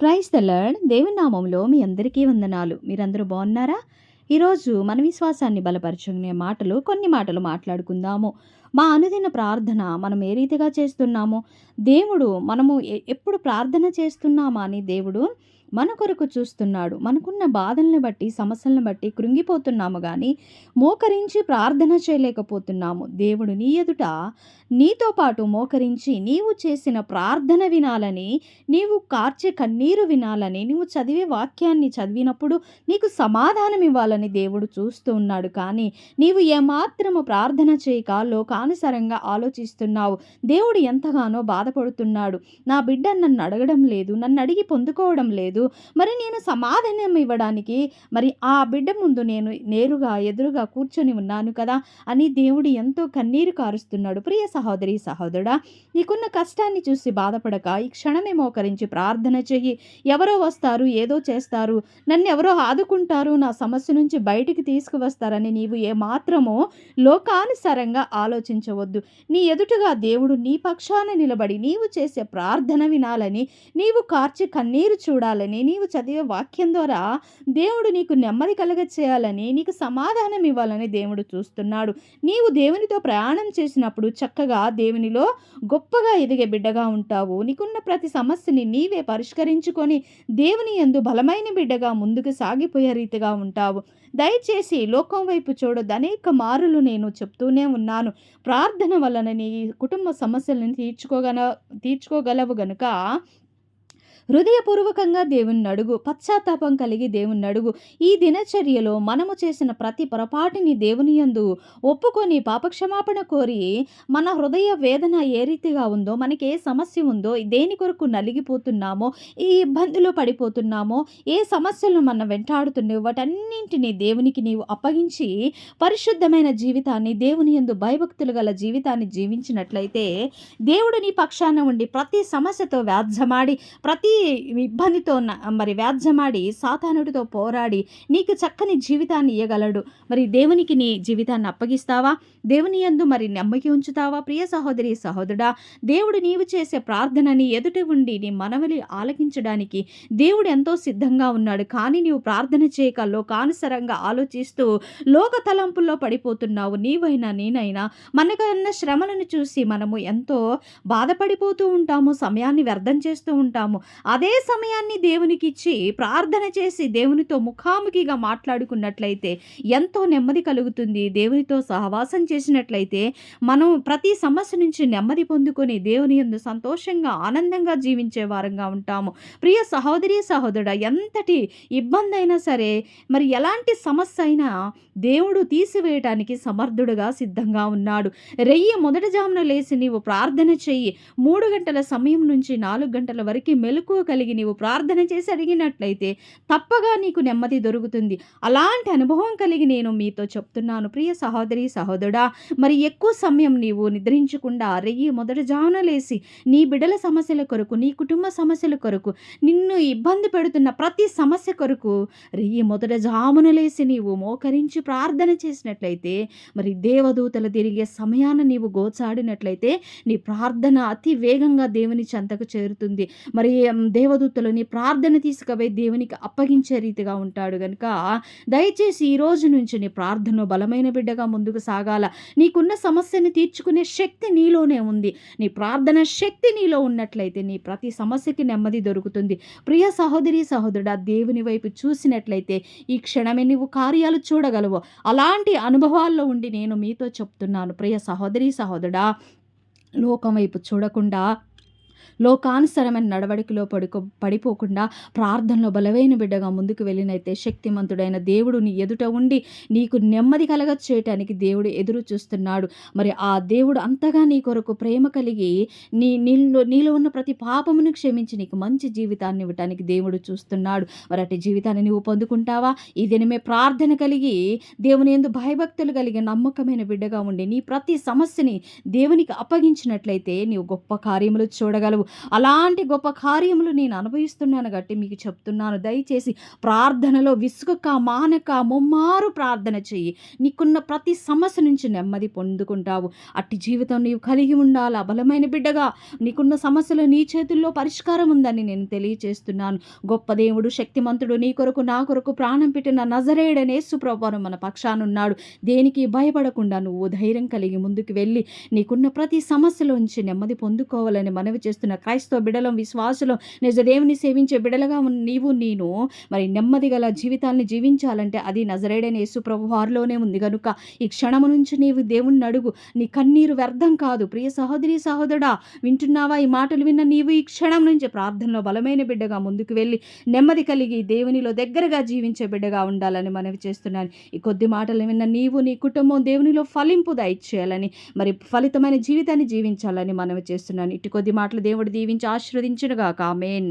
Praise the lured. దేవుని నామంలో మీ అందరికీ వందనాలు. మీరందరూ బాగున్నారా? ఈరోజు మన విశ్వాసాన్ని బలపరచుకునే మాటలు కొన్ని మాటలు మాట్లాడుకుందాము. మా అనుదిన ప్రార్థన మనం ఏ రీతిగా చేస్తున్నామో? దేవుడు మనము ఎప్పుడు ప్రార్థన చేస్తున్నామా అని దేవుడు మన కొరకు చూస్తున్నాడు. మనకున్న బాధల్ని బట్టి సమస్యలను బట్టి కృంగిపోతున్నాము కానీ మోకరించి ప్రార్థన చేయలేకపోతున్నాము. దేవుడు నీ ఎదుట నీతో పాటు మోకరించి నీవు చేసిన ప్రార్థన వినాలని నీవు కార్చే కన్నీరు వినాలని నువ్వు చదివే వాక్యాన్ని చదివినప్పుడు నీకు సమాధానం ఇవ్వాలని దేవుడు చూస్తూ ఉన్నాడు. కానీ నీవు ఏమాత్రము ప్రార్థన చేయక లోకానుసరంగా ఆలోచిస్తున్నావు. దేవుడు ఎంతగానో బాధపడుతున్నాడు. నా బిడ్డ నన్ను అడగడం లేదు నన్ను అడిగి పొందుకోవడం లేదు మరి నేను సమాధానం ఇవ్వడానికి మరి ఆ బిడ్డ ముందు నేను నేరుగా ఎదురుగా కూర్చొని ఉన్నాను కదా అని దేవుడు ఎంతో కన్నీరు కారుస్తున్నాడు. ప్రియ సహోదరి సహోదరుడా నీకున్న కష్టాన్ని చూసి బాధపడక ఈ క్షణమే మోకరించి ప్రార్థన చెయ్యి. ఎవరో వస్తారు ఏదో చేస్తారు. నన్ను ఎవరో ఆదుకుంటారు నా సమస్య నుంచి బయటికి తీసుకువస్తారని నీవు ఏమాత్రమో లోకానుసారంగా ఆలోచించవద్దు. నీ ఎదుటగా దేవుడు నీ పక్షాన నిలబడి నీవు చేసే ప్రార్థన వినాలని నీవు కార్చి కన్నీరు చూడాలని నీవు చదివే వాక్యం ద్వారా దేవుడు నీకు నెమ్మది కలగ చేయాలని నీకు సమాధానం ఇవ్వాలని దేవుడు చూస్తున్నాడు. నీవు దేవునితో ప్రయాణం చేసినప్పుడు చక్కగా దేవునిలో గొప్పగా ఎదిగే బిడ్డగా ఉంటావు. నీకున్న ప్రతి సమస్యని నీవే పరిష్కరించుకొని దేవుని యందు బలమైన బిడ్డగా ముందుకు సాగిపోయే రీతిగా ఉంటావు. దయచేసి లోకం వైపు చూడొద్దు. అనేక మారులు నేను చెప్తూనే ఉన్నాను. ప్రార్థన వలన నీ కుటుంబ సమస్యలను తీర్చుకోగల తీర్చుకోగలవు గనుక హృదయపూర్వకంగా దేవుని అడుగు పశ్చాత్తాపం కలిగి దేవుని అడుగు ఈ దినచర్యలో మనము చేసిన ప్రతి పొరపాటిని దేవుని యందు ఒప్పుకొని పాపక్షమాపణ కోరి మన హృదయ వేదన ఏ రీతిగా ఉందో మనకి ఏ సమస్య ఉందో దేని కొరకు నలిగిపోతున్నామో ఈ ఇబ్బందులు పడిపోతున్నామో ఏ సమస్యలు మన వెంటాడుతున్నాయో వాటన్నింటినీ దేవునికి నీవు అప్పగించి పరిశుద్ధమైన జీవితాన్ని దేవుని యందు భయభక్తులు గల జీవితాన్ని జీవించినట్లయితే దేవుడు నీ పక్షాన ఉండి ప్రతి సమస్యతో వ్యాధ్యమాడి ప్రతి ఇబ్బందితో మరి వ్యాధ్యమాడి సాతానుడితో పోరాడి నీకు చక్కని జీవితాన్ని ఇవ్వగలడు మరి దేవునికి నీ జీవితాన్ని అప్పగిస్తావా? దేవుని యందు మరి నమ్మకి ఉంచుతావా? ప్రియ సహోదరి సహోదరుడా దేవుడు నీవు చేసే ప్రార్థనని ఎదుట ఉండి నీ మనవలి ఆలకించడానికి దేవుడు ఎంతో సిద్ధంగా ఉన్నాడు. కానీ నీవు ప్రార్థన చేయక లోకానుసరంగా ఆలోచిస్తూ లోక తలంపుల్లో పడిపోతున్నావు. నీవైనా నేనైనా మనకన్న శ్రమలను చూసి మనము ఎంతో బాధపడిపోతూ ఉంటాము సమయాన్ని వ్యర్థం చేస్తూ ఉంటాము. అదే సమయాన్ని దేవునికి ఇచ్చి ప్రార్థన చేసి దేవునితో ముఖాముఖిగా మాట్లాడుకున్నట్లయితే ఎంతో నెమ్మది కలుగుతుంది. దేవునితో సహవాసం చేసినట్లయితే మనం ప్రతి సమస్య నుంచి నెమ్మది పొందుకొని దేవుని యందు సంతోషంగా ఆనందంగా జీవించే వారంగా ఉంటాము. ప్రియ సహోదరి సహోదరుడ ఎంతటి ఇబ్బంది అయినా సరే మరి ఎలాంటి సమస్య అయినా దేవుడు తీసివేయటానికి సమర్థుడుగా సిద్ధంగా ఉన్నాడు. రెయ్యి మొదటి జామున లేచి నీవు ప్రార్థన చెయ్యి. మూడు గంటల సమయం నుంచి నాలుగు గంటల వరకు మక్కువ కలిగి నీవు ప్రార్థన చేసి అడిగినట్లయితే తప్పగా నీకు నెమ్మది దొరుకుతుంది. అలాంటి అనుభవం కలిగి నేను మీతో చెప్తున్నాను. ప్రియ సహోదరి సహోదరుడా మరి ఎక్కువ సమయం నీవు నిద్రించకుండా రెయ్యి మొదట జామున లేసి నీ బిడల సమస్యల కొరకు నీ కుటుంబ సమస్యల కొరకు నిన్ను ఇబ్బంది పెడుతున్న ప్రతి సమస్య కొరకు రెయ్యి మొదట జామున లేసి నీవు మోకరించి ప్రార్థన చేసినట్లయితే మరి దేవదూతలు తిరిగే సమయాన నీవు గోచాడినట్లయితే నీ ప్రార్థన అతి వేగంగా దేవుని చెంతకు చేరుతుంది. మరి దేవదూతలని ప్రార్థన తీసుకుపోయి దేవునికి అప్పగించే రీతిగా ఉంటాడు కనుక దయచేసి ఈ రోజు నుంచి నీ ప్రార్థన బలమైన బిడ్డగా ముందుకు సాగాల. నీకున్న సమస్యని తీర్చుకునే శక్తి నీలోనే ఉంది. నీ ప్రార్థన శక్తి నీలో ఉన్నట్లయితే నీ ప్రతి సమస్యకి నెమ్మది దొరుకుతుంది. ప్రియ సహోదరి సహోదరుడు దేవుని వైపు చూసినట్లయితే ఈ క్షణమే నువ్వు కార్యాలు చూడగలవు. అలాంటి అనుభవాల్లో ఉండి నేను మీతో చెప్తున్నాను. ప్రియ సహోదరి సహోదరుడా లోకం వైపు చూడకుండా లోకానుసరమైన నడవడికలో పడుకో పడిపోకుండా ప్రార్థనలో బలమైన బిడ్డగా ముందుకు వెళ్ళినైతే శక్తిమంతుడైన దేవుడు నీ ఎదుట ఉండి నీకు నెమ్మది కలగ చేయటానికి దేవుడు ఎదురు చూస్తున్నాడు. మరి ఆ దేవుడు అంతగా నీ కొరకు ప్రేమ కలిగి నీ నీలో నీలో ఉన్న ప్రతి పాపమును క్షమించి నీకు మంచి జీవితాన్ని ఇవ్వటానికి దేవుడు చూస్తున్నాడు. మరి అటు జీవితాన్ని నువ్వు పొందుకుంటావా? ఈ దినమే ప్రార్థన కలిగి దేవుని ఎందు భయభక్తులు కలిగి నమ్మకమైన బిడ్డగా ఉండి నీ ప్రతి సమస్యని దేవునికి అప్పగించినట్లయితే నీవు గొప్ప కార్యములు చూడగల చేయగలవు. అలాంటి గొప్ప కార్యములు నేను అనుభవిస్తున్నాను గట్టి మీకు చెప్తున్నాను. దయచేసి ప్రార్థనలో విసుగక మానక ముమ్మారు ప్రార్థన చెయ్యి. నీకున్న ప్రతి సమస్య నుంచి నెమ్మది పొందుకుంటావు. అట్టి జీవితం నీవు కలిగి ఉండాలి? బలమైన బిడ్డగా నీకున్న సమస్యలు నీ చేతుల్లో పరిష్కారం ఉందని నేను తెలియచేస్తున్నాను. గొప్ప దేవుడు శక్తిమంతుడు నీ కొరకు నా కొరకు ప్రాణం పెట్టిన నజరేడనే సుప్రభాను మన పక్షానున్నాడు దేనికి భయపడకుండా నువ్వు ధైర్యం కలిగి ముందుకు వెళ్ళి నీకున్న ప్రతి సమస్యలోంచి నెమ్మది పొందుకోవాలని మనవి చేస్తున్న క్రైస్తవ బిడలం విశ్వాసులం నిజ దేవుని సేవించే బిడలుగా నీవు నేను మరి నెమ్మది గల జీవితాన్ని జీవించాలంటే అది నజరేడైన యేసు ప్రభు వారిలోనే ఉంది. కనుక ఈ క్షణము నుంచి నీవు దేవుణ్ణి అడుగు. నీ కన్నీరు వ్యర్థం కాదు. ప్రియ సహోదరి సహోదరుడా వింటున్నావా ఈ మాటలు విన్న నీవు ఈ క్షణం నుంచి ప్రార్థనలో బలమైన బిడ్డగా ముందుకు వెళ్ళి నెమ్మది కలిగి దేవునిలో దగ్గరగా జీవించే బిడ్డగా ఉండాలని మనవి చేస్తున్నాను. ఈ కొద్ది మాటలు విన్న నీవు నీ కుటుంబం దేవునిలో ఫలింపు దయచేయాలని మరి ఫలితమైన జీవితాన్ని జీవించాలని మనవి చేస్తున్నాను. ఇటు కొద్ది మాటలు దేవుడు దీవించి ఆశీర్వదించునుగాక. ఆమెన్.